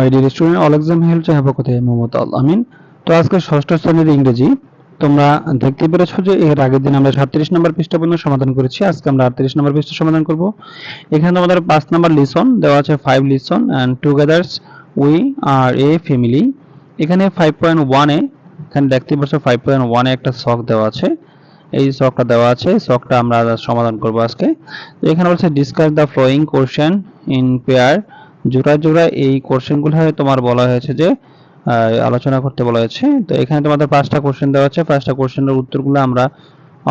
সমাধান করেছি। আজকে উই আর এ ফ্যামিলি এখানে ফাইভ পয়েন্ট ওয়ানে এখানে দেখতে পাচ্ছ ফাইভ পয়েন্ট ওয়ানে একটা শখ দেওয়া আছে। এই শখটা দেওয়া আছে শখটা আমরা সমাধান করব আজকে। এখানে বলছে discuss the following question in pair জোড়া জোড়া এই কোশ্চেনগুলো তোমার বলা হয়েছে যে আলোচনা করতে বলা হয়েছে। তো এখানে তোমাদের পাঁচটা কোশ্চেন দেওয়া আছে। পাঁচটা কোশ্চেনের উত্তরগুলো আমরা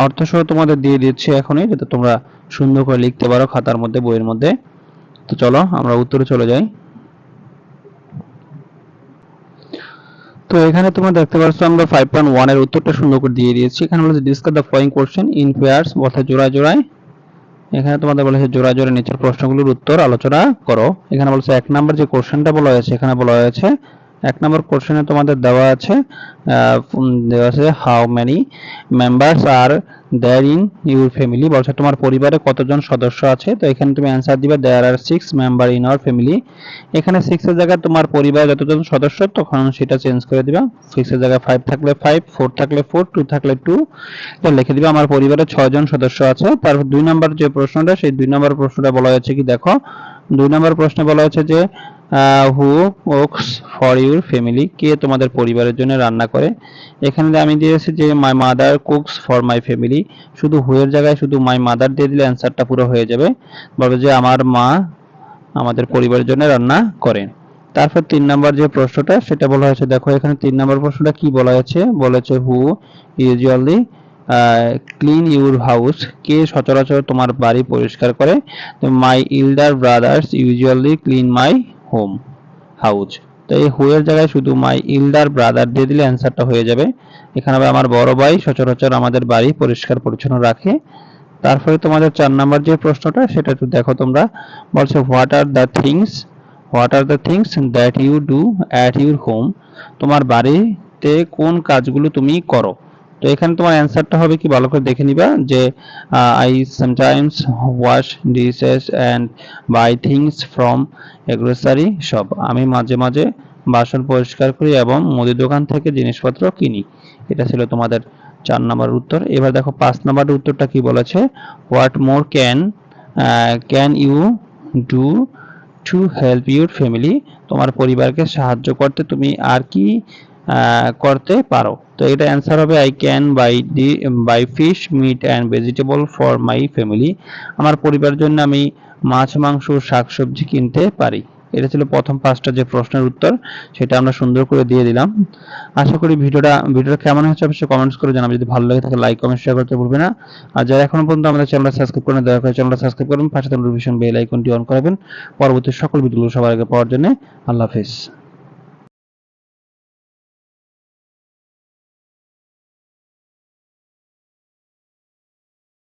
অর্থসহ তোমাদের দিয়ে দিচ্ছি এখনই, যাতে তোমরা সুন্দর করে লিখতে পারো খাতার মধ্যে, বইয়ের মধ্যে। তো চলো, আমরা উত্তরে চলে যাই। তো এখানে তোমরা দেখতে পাচ্ছ আমরা ফাইভ পয়েন্ট ওয়ানের উত্তরটা সুন্দর করে দিয়ে দিয়েছি। এখানে বলেছে discuss the following question in pairs অর্থাৎ জোড়ায় জোড়ায়। এখানে তোমাদের বলেছে জোড়া জোড়া নিচের প্রশ্নগুলোর উত্তর আলোচনা করো। এখানে বলছে এক নাম্বার যে কোশ্চেনটা বলা হয়েছে, এখানে বলা হয়েছে, এক নম্বর কোশ্চেনে তোমাদের দেওয়া আছে দেওয়া আছে how many members are there in your family বলছে, তোমার পরিবারে কতজন সদস্য আছে? তো এখানে তুমি অ্যান্সার দিবে there are six member in our family এখানে সিক্সের জায়গায় তোমার পরিবারে যতজন সদস্য, তখন সেটা চেঞ্জ করে দিবা। সিক্সের জায়গায় ফাইভ থাকলে ফাইভ ফোর থাকলে ফোর টু থাকলে টু তো লিখে দিবে, আমার পরিবারে ছয়জন সদস্য আছে। তারপর দুই নম্বর যে প্রশ্নটা, সেই দুই নম্বর প্রশ্নটা বলা হয়েছে কি, দেখো। দুই নম্বর প্রশ্নে বলা হয়েছে যে who cooks for your family কে তোমাদের পরিবারের জন্য রান্না করে। এখানে আমি দিয়েছি যে my mother cooks for my family শুধু হু এর জায়গায় শুধু মাই মাদার দিয়ে দিলে অ্যান্সারটা পুরো হয়ে যাবে। বলবে যে, আমার মা আমাদের পরিবারের জন্য রান্না করেন তারপর তিন নম্বর যে প্রশ্নটা, সেটা বলা হয়েছে, দেখো, এখানে তিন নম্বর প্রশ্নটা কি বলা হয়েছে? বলেছে who usually clean your house কে সচরাচর তোমার বাড়ি পরিষ্কার করে? My elder brothers usually clean my home house তো এই হু এর জায়গায় শুধু মাই ইল্ডার ব্রাদার দিয়ে দিলে অ্যান্সারটা হয়ে যাবে। এখানে আবার আমার বড় ভাই সচরাচর আমাদের বাড়ি পরিষ্কার পরিচ্ছন্ন রাখে। তারপরে তোমাদের চার নাম্বার যে প্রশ্নটা, সেটা একটু দেখো তোমরা। বলছে what are the things what are the things that you do at your home তোমার বাড়িতে কোন কাজগুলো তুমি করো? তো এখানে তোমার অ্যান্সারটা হবে কি? ভালো করে দেখে নিবা যে I sometimes wash dishes and buy things from grocery shop আমি মাঝে মাঝে বাসন পরিষ্কার করি এবং মুদি দোকান থেকে জিনিসপত্র কিনি। এটা ছিল তোমাদের চার নম্বর উত্তর। এবার দেখো, পাঁচ নম্বর উত্তরটা কি বলেছে? What more can can you do to help your family তোমার পরিবারকে সাহায্য করতে তুমি আর কি করতে পারো। তো এটা অ্যান্সার হবে I can buy the buy fish meat and vegetable for my family আমার পরিবারের জন্য আমি মাছ, মাংস, শাকসবজি কিনতে পারি। এটা ছিল প্রথম পাঁচটা যে প্রশ্নের উত্তর, সেটা আমরা সুন্দর করে দিয়ে দিলাম। আশা করি ভিডিওটা ভিডিওটা কেমন হচ্ছে অবশ্যই কমেন্টস করে জানাবে। যদি ভালো লাগে তাহলে লাইক কমেন্ট শেয়ার করতে ভুলবে না। আর যারা এখনও পর্যন্ত আমাদের চ্যানেলটা সাবস্ক্রাইব করেন দয়া করে চ্যানেলটা সাবস্ক্রাইব করুন। পাশে নোটিফিকেশন বেল আইকনটি অন করবেন পরবর্তী সকল ভিডিওগুলো সবার আগে পাওয়ার জন্য আল্লাহ হাফেজ।